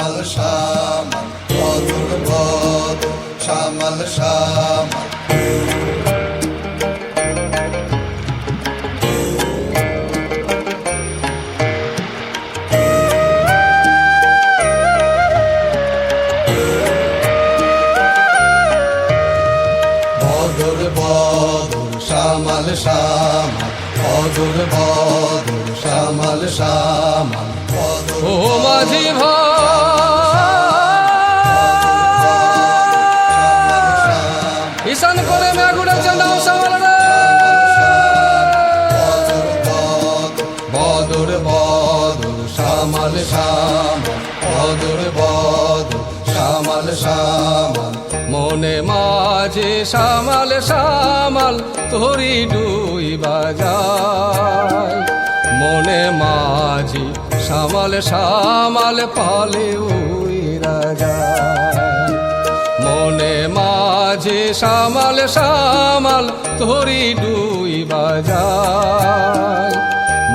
শ্যামল শ্যামল বদর বদর শ্যামল শ্যামল। বদর বদর শ্যামল শ্যামল বদর বদর শ্যামল শ্যামল বদর ও মাঝি শ্যামল শ্যামল বদর বদর, শ্যামল শ্যামল। মনে মাঝে সামাল সামাল তোরি ডুই বাজায় মনে মাঝি সামাল সামাল পালে উই রাজা। মনে মাঝে সামাল সামাল তোরি ডুই বাজায়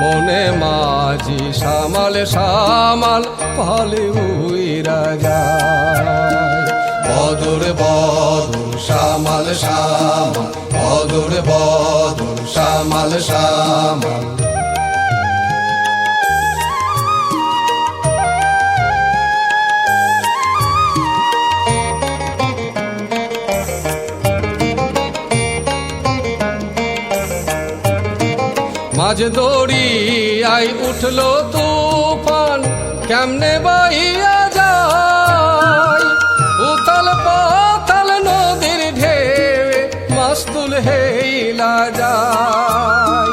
মনে মাঝি সামাল সামাল পালে উইরা যায়। বদর বদর, সামাল সামাল, বদর বদর, সামাল শ্যামল মাঝ আই উঠল তুফান, কেমনে বাইয়া যায়? উথাল পাথাল নদীর ঢেউে মাস্তুল হেলা যায়।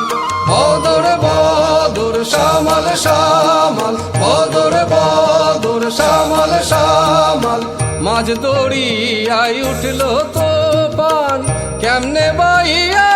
বদর বদর শ্যামল শ্যামল বদর বদর শ্যামল শ্যামল মাঝ আই উঠল তুফান, কেমনে বাইয়া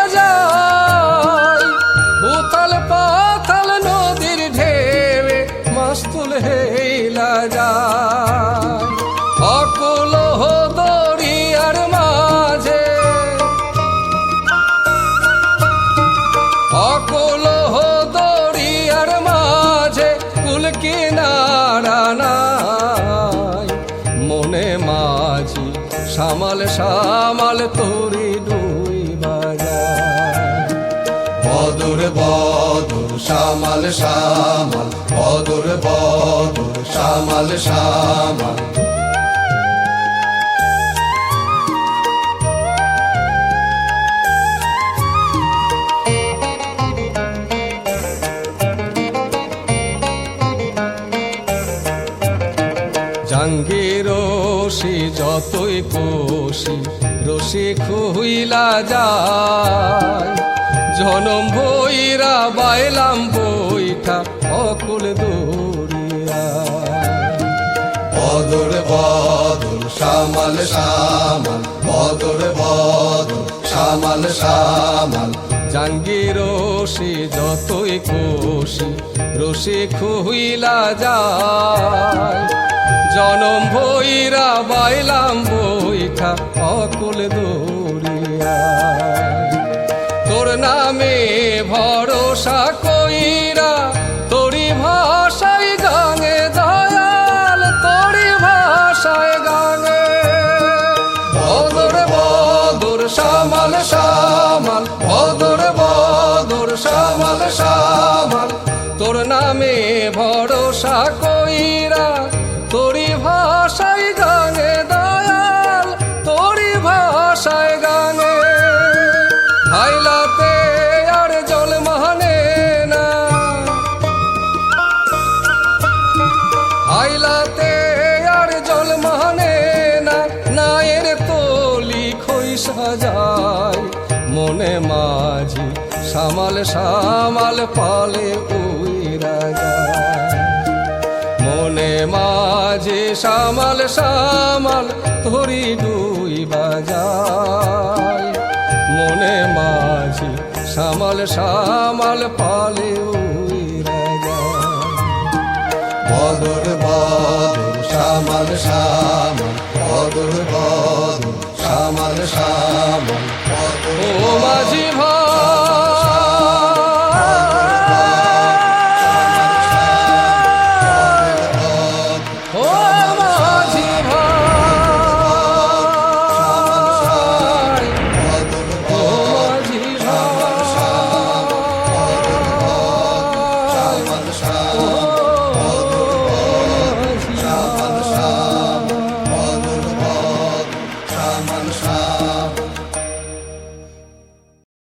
সামাল সামাল তোরে দুই বাজা বদর বদর সামাল সামাল বদর বদর সামাল শ্যামল জাঙ্গি রশি যতই কষি, রশি খুইলা যায়। জনম বইরা বাইলাম বইটা অকুল দৌড়িয়া বদর বদর শ্যামল শ্যামল বদর বদর শ্যামল শ্যামল জাঙ্গি রশি যতই কষি, রশি খুইলা যায়। জনম বইরা বাইলাম বইটা অকুল দৌড়িয়া তোর নামে ভরসা কইরা তোরি ভাষায় গাঙে দয়াল, তোরি ভাষায় গাঙে। বদর বদর শ্যামল শ্যামল বদর বদর শ্যামল শ্যামল তোর নামে ভরসা কইরা মনে মাঝি, সামাল সামাল পালে উই রাজা মনে মাঝি, সামাল সামাল ধরি দুই বাজায়। মনে মাঝি, সামাল সামাল পালে উই রাজা বদর বদর শ্যামল শ্যামল বদর বদর শ্যামল। বদর ও মাঝি ভাই